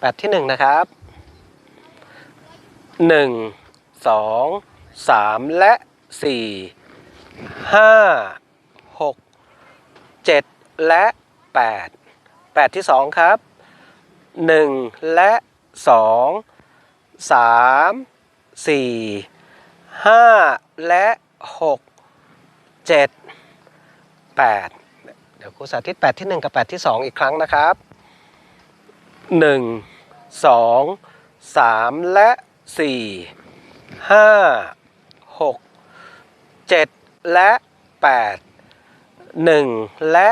แปดที่หนึ่งนะครับหนึ่งสองสามและสี่ห้าหกเจ็ดและแปดแปดที่สองครับหนึ่งและสองสามสี่ห้าและหกเจ็ดแปดเดี๋ยวครูสาธิตแปดที่หนึ่งกับแปดที่สองอีกครั้งนะครับ หนึ่งสองสามและสี่ห้าหกเจ็ดและแปดหนึ่งและ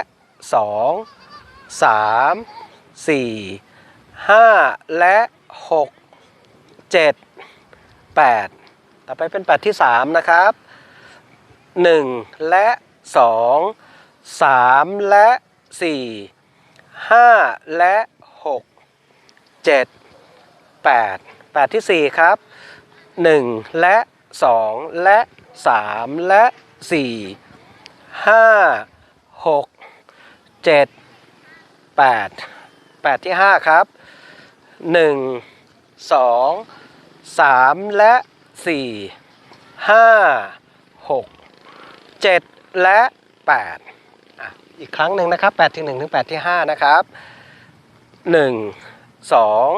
สองสามสี่ห้าและหกเจ็ดแปดต่อไปเป็นแปดที่สามนะครับหนึ่งและสองสามและสี่ห้าและ หกเจ็ดแปดแปดที่สี่ครับหนึ่งและสองและสามและสี่ห้าหกเจ็ดแปดแปดที่ห้าครับหนึ่งสองสามและสี่ห้าหกเจ็ดและแปดอะอีกครั้งหนึ่งนะครับแปดที่หนึ่งถึงแปดที่ห้านะครับห นึ่งสอง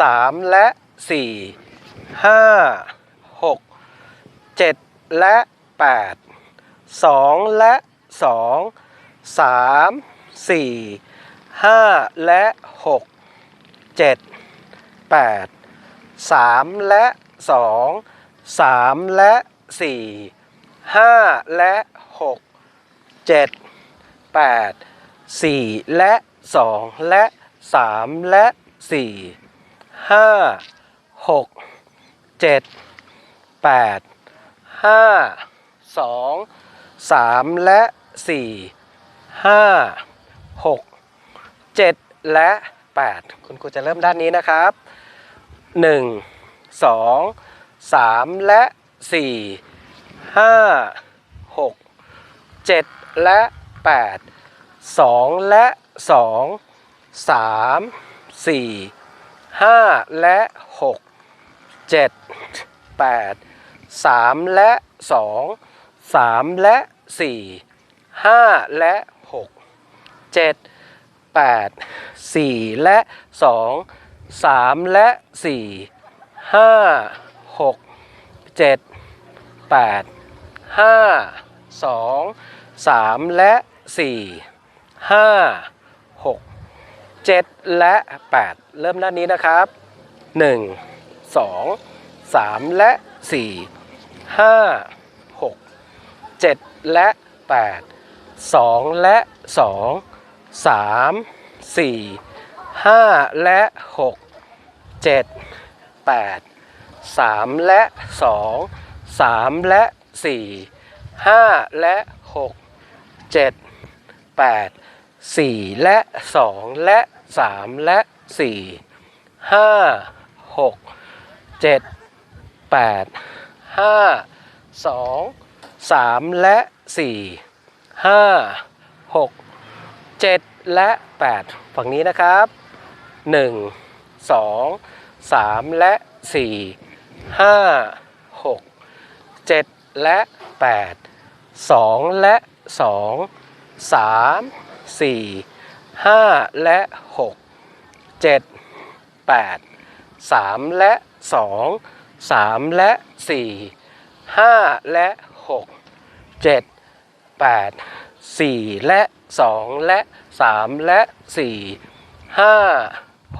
สามและสี่ห้าหกเจ็ดและแปดสองและสองสามสี่ห้าและหกเจ็ดแปดสามและสองสามและสี่ห้าและหกเจ็ดแปดสี่และสองและสามและ สี่ห้าหกเจ็ดแปดห้าสองสามและสี่ห้าหกเจ็ดและแปดคุณครูจะเริ่มด้านนี้นะครับหนึ่งสองสามและสี่ห้าหกเจ็ดและแปดสองและสองสาม สี่ห้าและหกเจ็ดแปดสามและสองสามและสี่ห้าและหกเจ็ดแปดสี่และสองสามและสี่ห้าหกเจ็ดแปดห้าสองสามและสี่ห้า หกเจ็ดและแปดเริ่มด้านนี้นะครับหนึ่งสองสามและสี่ห้าหกเจ็ดและแปดสองและสองสามสี่ห้าและหกเจ็ดแปดสามและสองสามและสี่ห้าและหกเจ็ดแปดสี่และสองและ สามและสี่ห้าหกเจ็ดแปดห้าสองสามและสี่ห้าหกเจ็ดและแปดฝั่งนี้นะครับหนึ่งสองสามและสี่ห้าหกเจ็ดและแปดสองและสอง สามสี่ห้าและหกเจ็ดแปดสามและสองสามและสี่ห้าและหกเจ็ดแปดสี่และสองและสามและสี่ห้า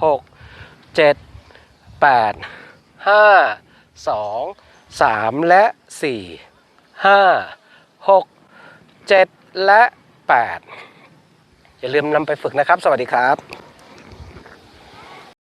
หกเจ็ดแปดห้าสองสามและสี่ห้าหกเจ็ดและแปด อย่าลืมนำไปฝึกนะครับ สวัสดีครับ